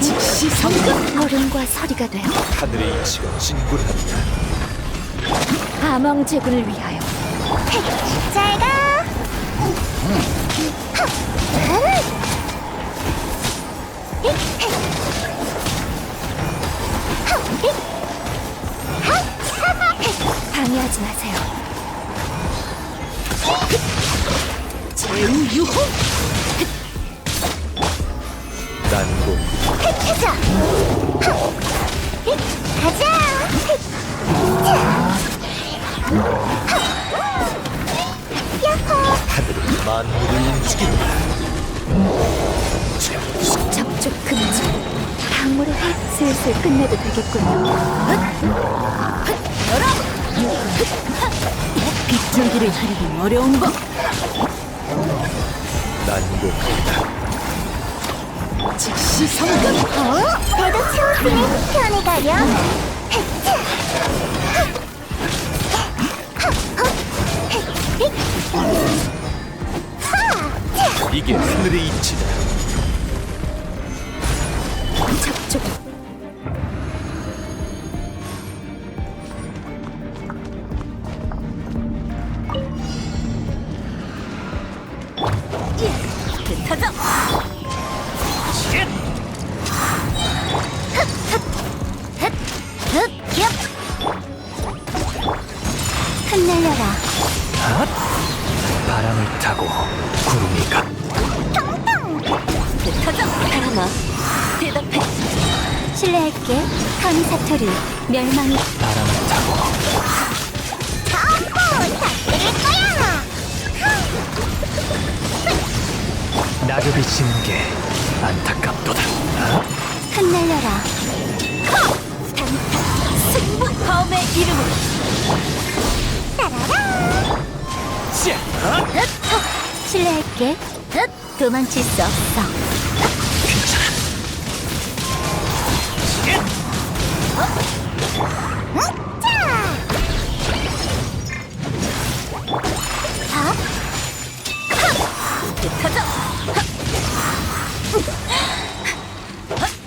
즉시 성급 얼음과 서리가 되어 하늘의 이치가 진군한다. 암왕 제군을 위하여 잘 가. 방해하지 마세요. 제우 유호 난공 가자. 가자. 야호. 하늘은 만물을 움직인다. 접촉 금지. 강물의 해 슬슬 끝내도 되겠군요. 빗줄기를 흐리기 어려운 법 난공 즉시 성급 어? 배도 채웠으니 편히 가렴. 이게 하늘의 이치다. 접촉. 할게. 사토류. 멸망이 바람을 타고 전부 다 드릴 거야. 낙엽이 지는 게 안타깝도다. 흩날려라. 승부 다음의 이름으로 실례할게. 도망칠 수 없어.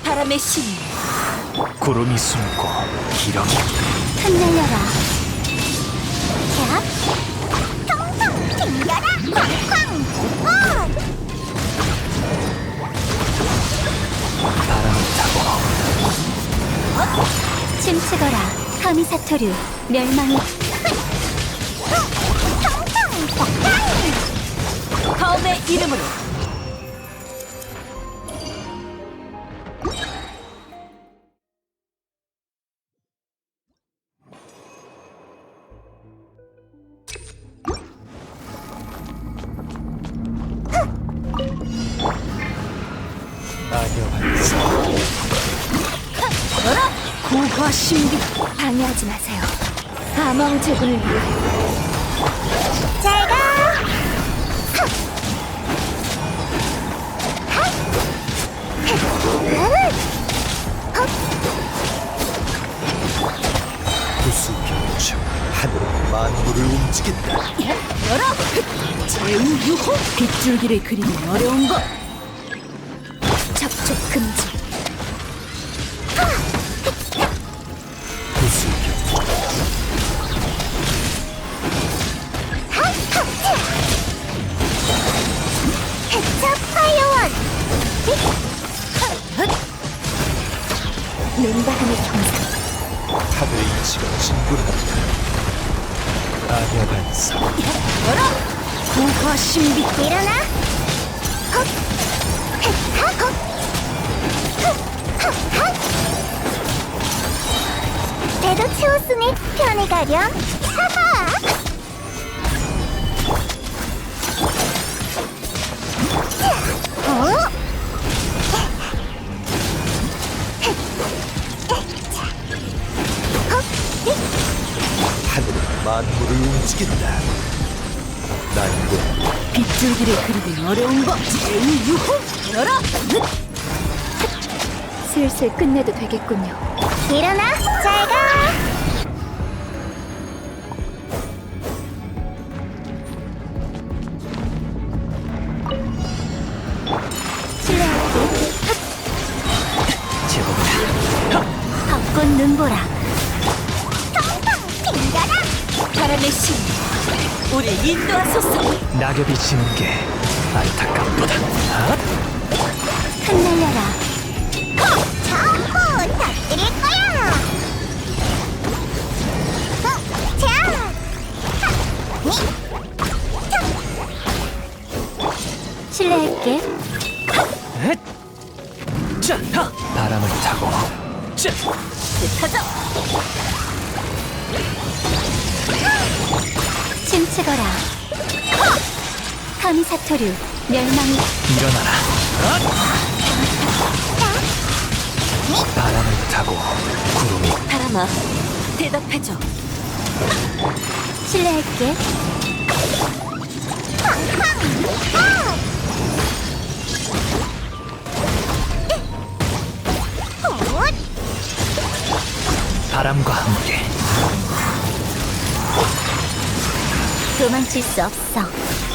바람의 신 구름이 숨고 기러기 흩날려라. 자, 통통 튕겨라. 쾅쾅. 침치거라. 카미사토류. 멸망이 다음의 이름으로 고화 신비 방해하지 마세요. 암왕 제군을 위하여 잘 가. 구수병충 하늘은 만물을 움직인다. 제우 유호 빗줄기를 그리기 어려운 법 접촉 금지. 눈바람의 경사. 하늘의 이치가 진군한다. 낙엽한사 고화 신비 일어나. 헛. 헛. 헛. 헛. 헛. 배도 채웠으니 편히 가렴. 느낀다. 난곧 빗줄기를 그리기 어려운 법 제일 유혹 열어 슬슬 끝내도 되겠군요. 일어나 잘 가. 눈보라. 바람의 신 우리 인도하소서 낙엽이 지는 게 안타깝도다. 아? 흩날려라. 전부 터뜨릴 거야. 어, 자, 실례할게. 엣! 자, 하! 바람을 타고 자, 타자 침체거라. 카미사토류 멸망이 일어나라. 바람을 타고 구름이 바람아 대답해줘 실례할게. 헛, 바람과 함께 도망칠 수 없어.